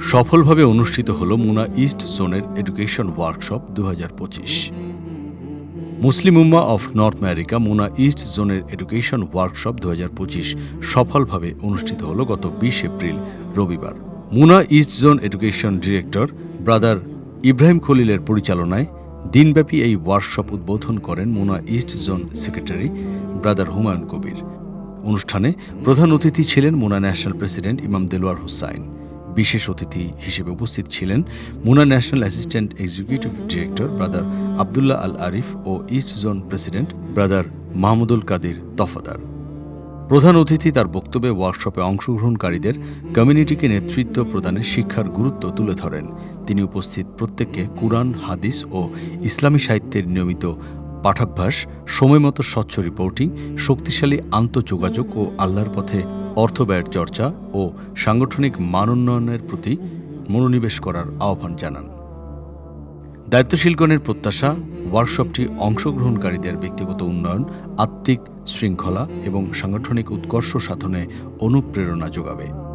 সফলভাবে অনুষ্ঠিত হল মুনা ইস্ট জোনের এডুকেশন ওয়ার্কশপ দুহাজার পঁচিশ। Muslim ummah of North America MUNA east জোনের এডুকেশন ওয়ার্কশপ দুহাজার পঁচিশ সফলভাবে অনুষ্ঠিত হল গত বিশ এপ্রিল, রবিবার। MUNA east zone education director brother Ibrahim খলিলের পরিচালনায় দিনব্যাপী এই ওয়ার্কশপ উদ্বোধন করেন MUNA east zone secretary brother Humayun Kabir. অনুষ্ঠানে প্রধান অতিথি ছিলেন মুনা ন্যাশনাল প্রেসিডেন্ট ইমাম দেলোয়ার হুসাইন। বিশেষ অতিথি হিসেবে উপস্থিত ছিলেন MUNA national assistant executive director brother Abdullah Al Arif ও east zone president brother Mahmudul Kadir Tafadar. প্রধান অতিথি তার বক্তব্যে ওয়ার্কশপে অংশগ্রহণকারীদের কমিউনিটিকে নেতৃত্ব প্রদানের শিক্ষার গুরুত্ব তুলে ধরেন। তিনি উপস্থিত প্রত্যেককে কুরআন, হাদিস ও ইসলামী সাহিত্যের নিয়মিত পাঠাভ্যাস, সময়মতো স্বচ্ছ রিপোর্টিং, শক্তিশালী আন্তঃযোগাযোগ ও আল্লাহর পথে অর্থ ব্যয়ের চর্চা ও সাংগঠনিক মানোন্নয়নের প্রতি মনোনিবেশ করার আহ্বান জানান। দায়িত্বশীলগণের প্রত্যাশা, ওয়ার্কশপটি অংশগ্রহণকারীদের ব্যক্তিগত উন্নয়ন, আত্মিক শৃঙ্খলা এবং সাংগঠনিক উৎকর্ষ সাধনে অনুপ্রেরণা যোগাবে।